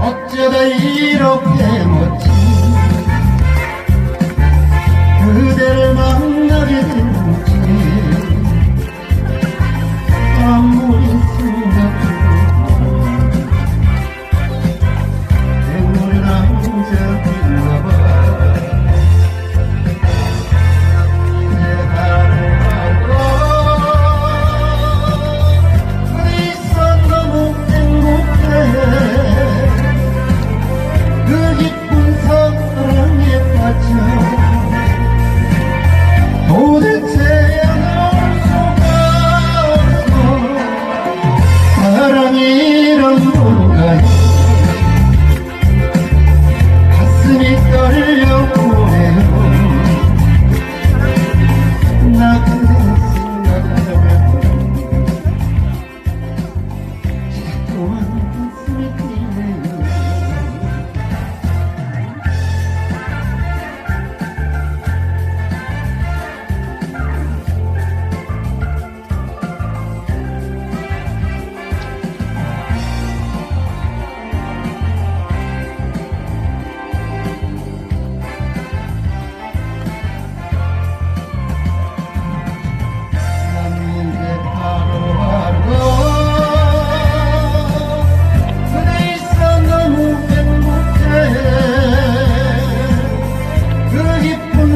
어쩌다 이렇게 멋진 같죠 도대체 안올 수가 없어 사랑이란 뭔가요 가슴이 떨려 보네요 나 그랬으나 자꾸만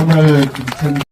agua